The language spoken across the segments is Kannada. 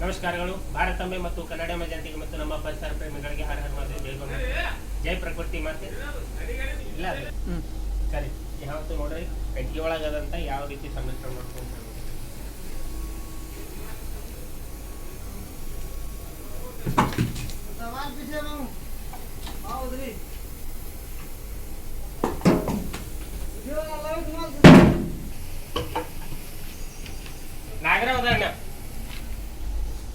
ನಮಸ್ಕಾರಗಳು. ಭಾರತಾಂಬೆ ಮತ್ತು ಕನ್ನಡ ಜನತೆಗೆ ಮತ್ತು ನಮ್ಮ ಪರಿಸರ ಪ್ರೇಮಿಗಳಿಗೆ ಹರ ಹರ ಜೈ ಪ್ರಕೃತಿ ಮಾತೆ. ಇಲ್ಲ ಸರಿ ಯಾವತ್ತು ನೋಡ್ರಿ ಕಟ್ಟಿ ಒಳಗದಂತ ಯಾವ ರೀತಿ ಸಂರಕ್ಷಣೆ ಮಾಡ್ಕೊಂಡು ಹೌದ್ರಿ ನಾಗರ ಉದಾಹರಣೆ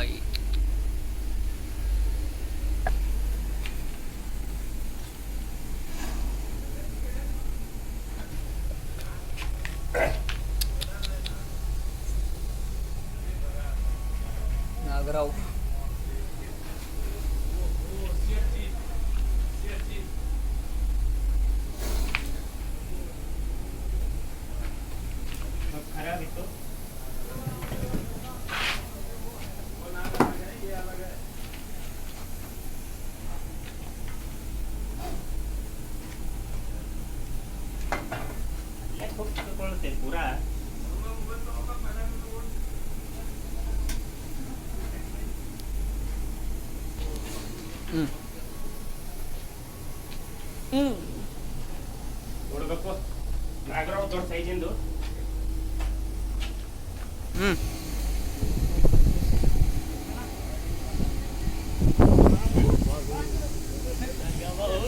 ಹಾವು ओ ಕುಟ್ಕೊಳ್ಳುತ್ತೆ ಪೂರ ನೋಡ್ಬೇಕು ನಾಗರಾವ್ ದೊಡ್ಡ ಸೈಜಿಂದು ಹ್ಮ್. ಯಾವಾಗ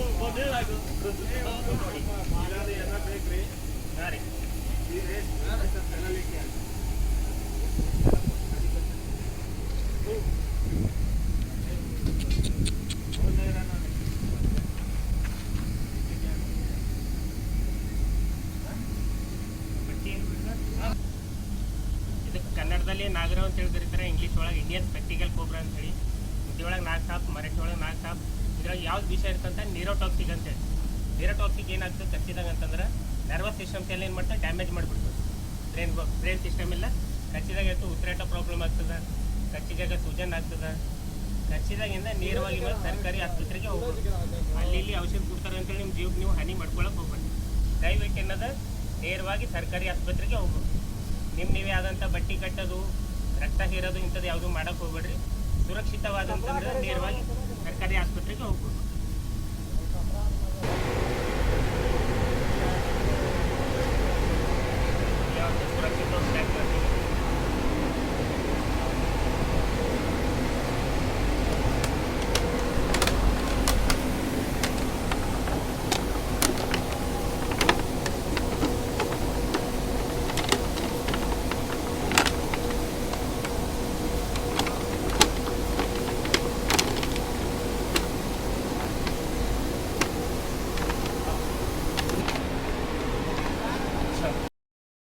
ಕನ್ನಡದಲ್ಲಿ ನಾಗರಾವ್ ಅಂತ ಹೇಳಿ ಕರೀತಾರೆ ಇಂಗ್ಲೀಷ್ ಒಳಗೆ ಇಂಡಿಯನ್ ಸ್ಪೆಕ್ಟಿಕಲ್ ಕೋಬ್ರಾ ಅಂತ ಹೇಳಿ ಹಿಂದಿಯೊಳಗೆ ನಾಗ್ ಸಾಪ್ ಮರಾಠಿ ಒಳಗೆ ನಾಗ್ ಸಾಪ್ ಇದ್ರಾಗ ಯಾವ್ದು ವಿಷಯ ಇರ್ತಂತ ನೀರೋಟಾಕ್ಸಿಕ್ ಅಂತೇಳಿ ನೀರೋಟಾಕ್ಸಿಕ್ ಏನಾಗ್ತದೆ? ಕಚ್ಚಿದಾಗ ಅಂತಂದ್ರೆ ನರ್ವಸ್ ಸಿಸ್ಟಮ್ಸ್ ಎಲ್ಲ ಏನು ಮಾಡ್ತಾರೆ ಡ್ಯಾಮೇಜ್ ಮಾಡಿಬಿಡ್ತದೆ. ಬ್ರೈನ್ ಬ್ರೈನ್ ಸಿಸ್ಟಮ್ ಇಲ್ಲ ಕಚ್ಚಿದಾಗ ಆಯಿತು ಉಸಿರಾಟ ಪ್ರಾಬ್ಲಮ್ ಆಗ್ತದೆ, ಕಚ್ಚಿದಾಗ ಸೂಜನ್ ಆಗ್ತದೆ. ಕಚ್ಚಿದಾಗಿಂದ ನೇರವಾಗಿ ಮೇಲೆ ಸರ್ಕಾರಿ ಆಸ್ಪತ್ರೆಗೆ ಹೋಗ್ಬೋದು. ಅಲ್ಲಿ ಇಲ್ಲಿ ಔಷಧಿ ಕೊಡ್ತಾರೆ ಅಂತೇಳಿ ನಿಮ್ಮ ಜೀವಕ್ಕೆ ನೀವು ಹಾನಿ ಮಾಡ್ಕೊಳಕ್ಕೆ ಹೋಗ್ಬೇಡಿ. ದಯವಿಟ್ಟು ಏನದ? ನೇರವಾಗಿ ಸರ್ಕಾರಿ ಆಸ್ಪತ್ರೆಗೆ ಹೋಗ್ಬೋದು. ನಿಮ್ಮ ನೀವೇ ಆದಂಥ ಬಟ್ಟಿ ಕಟ್ಟೋದು, ರಕ್ತ ಹೀರೋದು ಇಂಥದ್ದು ಯಾವುದು ಮಾಡೋಕ್ಕೆ ಹೋಗ್ಬೇಡ್ರಿ. ಸುರಕ್ಷಿತವಾದಂತಂದ್ರೆ ನೇರವಾಗಿ